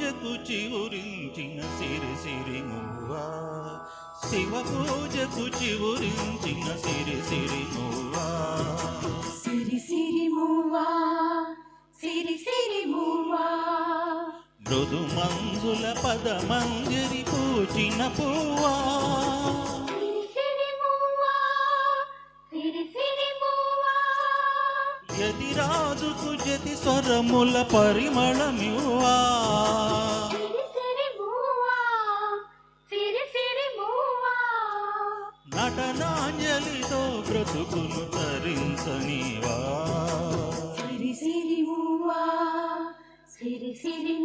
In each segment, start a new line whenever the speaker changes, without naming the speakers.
పూజకు చివురించిన సిరి సిరి మువ్వా. శివ పూజకు చివురించిన సిరి సిరి మువ్వా.
సిరి సిరి మూవా సిరి సిరి మూవా
మృదు మంజుల పద మంజరి పూచిన పువ్వా. యతిరాజుకు జతి స్వరముల పరిమళమివ్వా. నటనాంజలితో బ్రతుకును తరించనివా
సిరి సిరి మూవా సిరి సిరి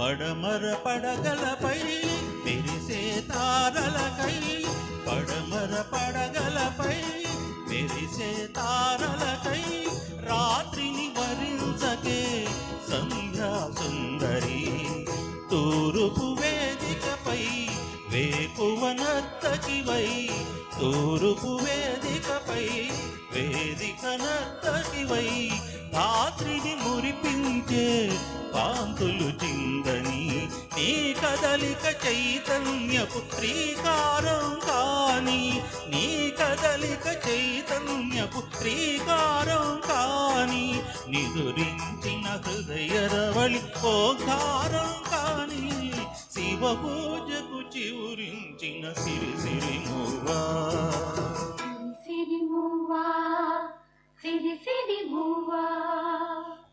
పడమర పడగలపై మెరిసే తారలకై పడమర పడగలపై మెరిసే తారలకై రాత్రిని వరించకే సంధ్యా సుందరి. తూరుపు వేదికపై వేపువనత్తకివై తూరుపు వే వేదిక నర్తకివై రాత్రిని మురిపించే కాంతులు చిందని నీ కదలిక చైతన్యపు శ్రీకారం కాని నీ కదలిక చైతన్యపు శ్రీకారం కాని నిదురించిన హృదయ రవళి ఓంకారం కాని శివ పూజకు చివురించిన సిరి సిరి మువ్వా.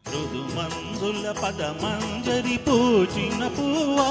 మృదుమందుల పదమంజరి పూచిన పువ్వా?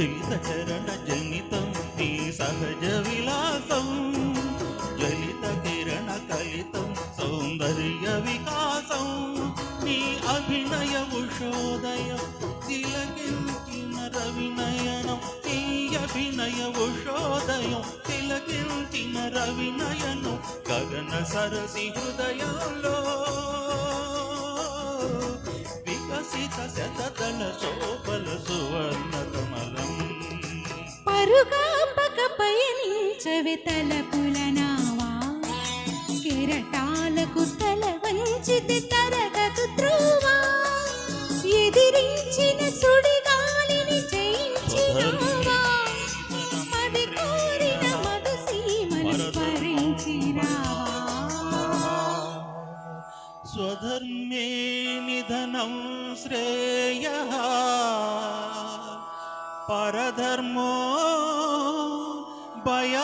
చలిత చరణ జనితం సహజ విలాసం జలిత కిరణ కలితం సౌందర్య వికాసం నీ అభినయ ఉషోదయం తిలకించిన రవినయనం నీ అభినయ ఉషోదయం తిలకించిన రవినయనం గగన సరసి హృదయంలో వికసిత శోభల సువర్ణ
పయనించవే తలపుల కెరటాలకు తల వంచితి తరగదు త్రోవా? ఎదిరించిన సుడిగాలిని జయించినావా? అది కోరిన మధు సీమను స్మరించినావా?
స్వధర్మే నిధనం శ్రేయ పరధర్మో భయ